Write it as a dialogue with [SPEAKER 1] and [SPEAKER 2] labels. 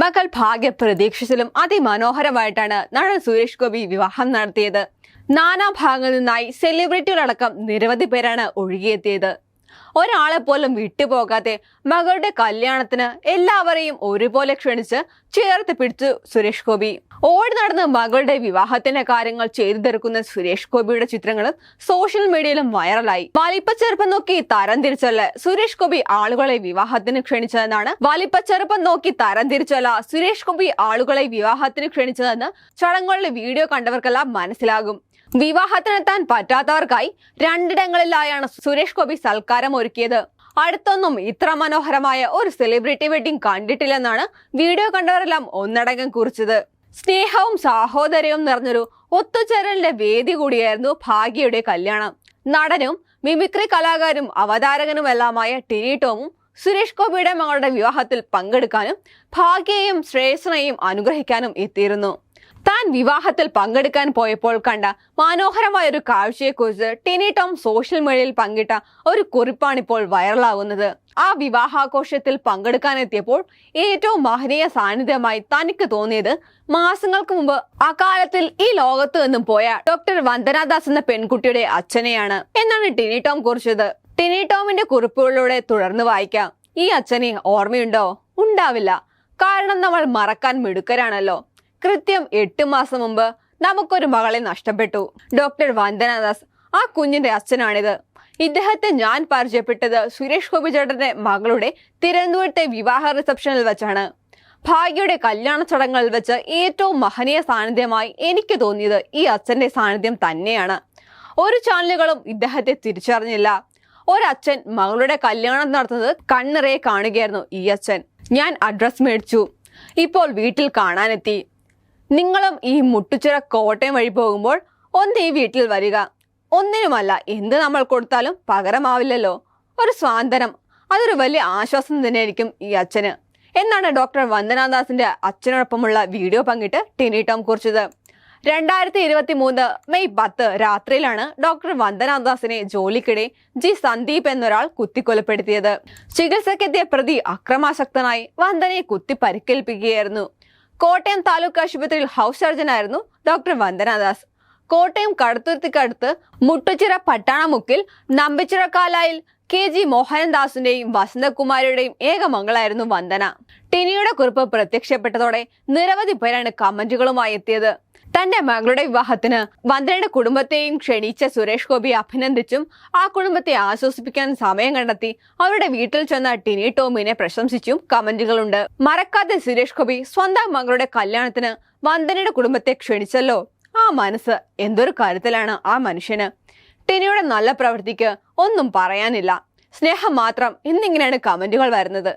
[SPEAKER 1] മകൾ ഭാഗ്യ പ്രതീക്ഷിച്ചതിലും അതിമനോഹരമായിട്ടാണ് നടൻ സുരേഷ് ഗോപി വിവാഹം നടത്തിയത്. നാനാ ഭാഗങ്ങളിൽ നിന്നായി സെലിബ്രിറ്റികളടക്കം നിരവധി പേരാണ് ഒഴുകിയെത്തിയത്. ഒരാളെ പോലും വിട്ടുപോകാതെ മകളുടെ കല്യാണത്തിന് എല്ലാവരെയും ഒരുപോലെ ക്ഷണിച്ച് ചേർത്ത് പിടിച്ചു സുരേഷ് ഗോപി. ഓടി നടന്ന് മകളുടെ വിവാഹത്തിന്റെ കാര്യങ്ങൾ ചെയ്തു തീർക്കുന്ന സുരേഷ് ഗോപിയുടെ ചിത്രങ്ങളും സോഷ്യൽ മീഡിയയിലും വൈറലായി. വലിപ്പച്ചെറുപ്പം നോക്കി തരം തിരിച്ചല്ല സുരേഷ് ഗോപി ആളുകളെ വിവാഹത്തിന് ക്ഷണിച്ചതെന്നാണ്. വലിപ്പച്ചെറുപ്പം നോക്കി തരം തിരിച്ചല്ല സുരേഷ് ഗോപി ആളുകളെ വിവാഹത്തിന് ക്ഷണിച്ചതെന്ന് ചടങ്ങുകളിലെ വീഡിയോ കണ്ടവർക്കെല്ലാം മനസ്സിലാകും. വിവാഹത്തിനെത്താൻ പറ്റാത്തവർക്കായി രണ്ടിടങ്ങളിലായാണ് സുരേഷ് ഗോപി സൽക്കാരം ഒരുക്കിയത്. അടുത്തൊന്നും ഇത്ര മനോഹരമായ ഒരു സെലിബ്രിറ്റി വെഡിങ് കണ്ടിട്ടില്ലെന്നാണ് വീഡിയോ കണ്ടവരെല്ലാം ഒന്നടങ്കം കുറിച്ചത്. സ്നേഹവും സാഹോദര്യവും നിറഞ്ഞൊരു ഒത്തുചേരലിന്റെ വേദി കൂടിയായിരുന്നു ഭാഗ്യയുടെ കല്യാണം. നടനും മിമിക്രി കലാകാരും അവതാരകനുമെല്ലാമായ ടിനി ടോമും സുരേഷ് ഗോപിയുടെ മകളുടെ വിവാഹത്തിൽ പങ്കെടുക്കാനും ഭാഗ്യയെയും ശ്രേയസിനെയും അനുഗ്രഹിക്കാനും എത്തിയിരുന്നു. താൻ വിവാഹത്തിൽ പങ്കെടുക്കാൻ പോയപ്പോൾ കണ്ട മനോഹരമായ ഒരു കാഴ്ചയെക്കുറിച്ച് ടിനി ടോം സോഷ്യൽ മീഡിയയിൽ പങ്കിട്ട ഒരു കുറിപ്പാണിപ്പോൾ വൈറലാകുന്നത് ആ വിവാഹാഘോഷത്തിൽ പങ്കെടുക്കാനെത്തിയപ്പോൾ ഏറ്റവും മഹനീയ സാന്നിധ്യമായി തനിക്ക് തോന്നിയത് മാസങ്ങൾക്ക് മുമ്പ് അകാലത്തിൽ ഈ ലോകത്ത് നിന്നും പോയ ഡോക്ടർ വന്ദനാദാസ് എന്ന പെൺകുട്ടിയുടെ അച്ഛനെയാണ്. എന്നാണ് ടിനി ടോം കുറിച്ചത്. ടിനി ടോമിന്റെ കുറിപ്പുകളിലൂടെ തുടർന്ന് വായിക്കാം. ഈ അച്ഛനെ ഓർമ്മയുണ്ടോ? ഉണ്ടാവില്ല. കാരണം നമ്മൾ മറക്കാൻ മിടുക്കരാണല്ലോ. കൃത്യം എട്ട് മാസം മുമ്പ് നമുക്കൊരു മകളെ നഷ്ടപ്പെട്ടു. ഡോക്ടർ വന്ദനാദാസ് ആ കുഞ്ഞിന്റെ അച്ഛനാണിത്. ഇദ്ദേഹത്തെ ഞാൻ പരിചയപ്പെട്ടത് സുരേഷ് ഗോപി ചേട്ടന്റെ മകളുടെ തിരുവനന്തപുരത്തെ വിവാഹ റിസപ്ഷനിൽ വെച്ചാണ്. ഭാഗ്യയുടെ കല്യാണ ചടങ്ങുകളിൽ വെച്ച് ഏറ്റവും മഹനീയ സാന്നിധ്യമായി എനിക്ക് തോന്നിയത് ഈ അച്ഛന്റെ സാന്നിധ്യം തന്നെയാണ്. ഒരു ചാനലുകളും ഇദ്ദേഹത്തെ തിരിച്ചറിഞ്ഞില്ല. ഒരച്ഛൻ മകളുടെ കല്യാണം നടത്തുന്നത് കണ്ണിറയെ കാണുകയായിരുന്നു ഈ അച്ഛൻ. ഞാൻ അഡ്രസ് മേടിച്ചു. ഇപ്പോൾ വീട്ടിൽ കാണാനെത്തി. നിങ്ങളും ഈ മുട്ടുച്ചിറ കോട്ടയം വഴി പോകുമ്പോൾ ഒന്ന് ഈ വീട്ടിൽ വരിക. ഒന്നിനുമല്ല എന്ത് നമ്മൾ കൊടുത്താലും പകരമാവില്ലല്ലോ. ഒരു സ്വാതന്ത്ര്യം അതൊരു വലിയ ആശ്വാസം തന്നെയായിരിക്കും ഈ അച്ഛന്. എന്നാണ് ഡോക്ടർ വന്ദനാദാസിന്റെ അച്ഛനോടൊപ്പമുള്ള വീഡിയോ പങ്കിട്ട് ടിനി ടോം കുറിച്ചത്. രണ്ടായിരത്തി ഇരുപത്തി മൂന്ന് മെയ് പത്ത് രാത്രിയിലാണ് ഡോക്ടർ വന്ദനാദാസിനെ ജോലിക്കിടെ ജി സന്ദീപ് എന്നൊരാൾ കുത്തിക്കൊലപ്പെടുത്തിയത്. ചികിത്സക്കെത്തിയ പ്രതി അക്രമാസക്തനായി വന്ദനയെ കുത്തി പരിക്കേൽപ്പിക്കുകയായിരുന്നു കോട്ടയം താലൂക്ക് ആശുപത്രിയിൽ ഹൗസ് സർജനായിരുന്നു ഡോക്ടർ വന്ദനാദാസ്. കോട്ടയം കടുത്തുരുത്തിക്കടുത്ത് മുട്ടുചിറ പട്ടാണമുക്കിൽ നമ്പിച്ചിറക്കാലായിൽ കെ ജി മോഹനദാസിന്റെയും വസന്തകുമാരിയുടെയും ഏക മംഗളായിരുന്നു വന്ദന. ടിനിയുടെ കുറിപ്പ് പ്രത്യക്ഷപ്പെട്ടതോടെ നിരവധി പേരാണ് കമന്റുകളുമായി എത്തിയത്. തന്റെ മകളുടെ വിവാഹത്തിന് വന്ദനയുടെ കുടുംബത്തെയും ക്ഷണിച്ച സുരേഷ് ഗോപി അഭിനന്ദിച്ചും ആ കുടുംബത്തെ ആശ്വസിപ്പിക്കാൻ സമയം കണ്ടെത്തി അവരുടെ വീട്ടിൽ ചെന്ന ടിനി ടോമിനെ പ്രശംസിച്ചും കമന്റുകളുണ്ട്. മറക്കാതെ സുരേഷ് ഗോപി സ്വന്തം മകളുടെ കല്യാണത്തിന് വന്ദനയുടെ കുടുംബത്തെ ക്ഷണിച്ചല്ലോ. ആ മനസ്സ് എന്തൊരു കരുതലാണ് ആ മനുഷ്യന്? ടിനിയുടെ നല്ല പ്രവൃത്തിക്ക് ഒന്നും പറയാനില്ല. സ്നേഹം മാത്രം എന്നിങ്ങനെയാണ് കമന്റുകൾ വരുന്നത്.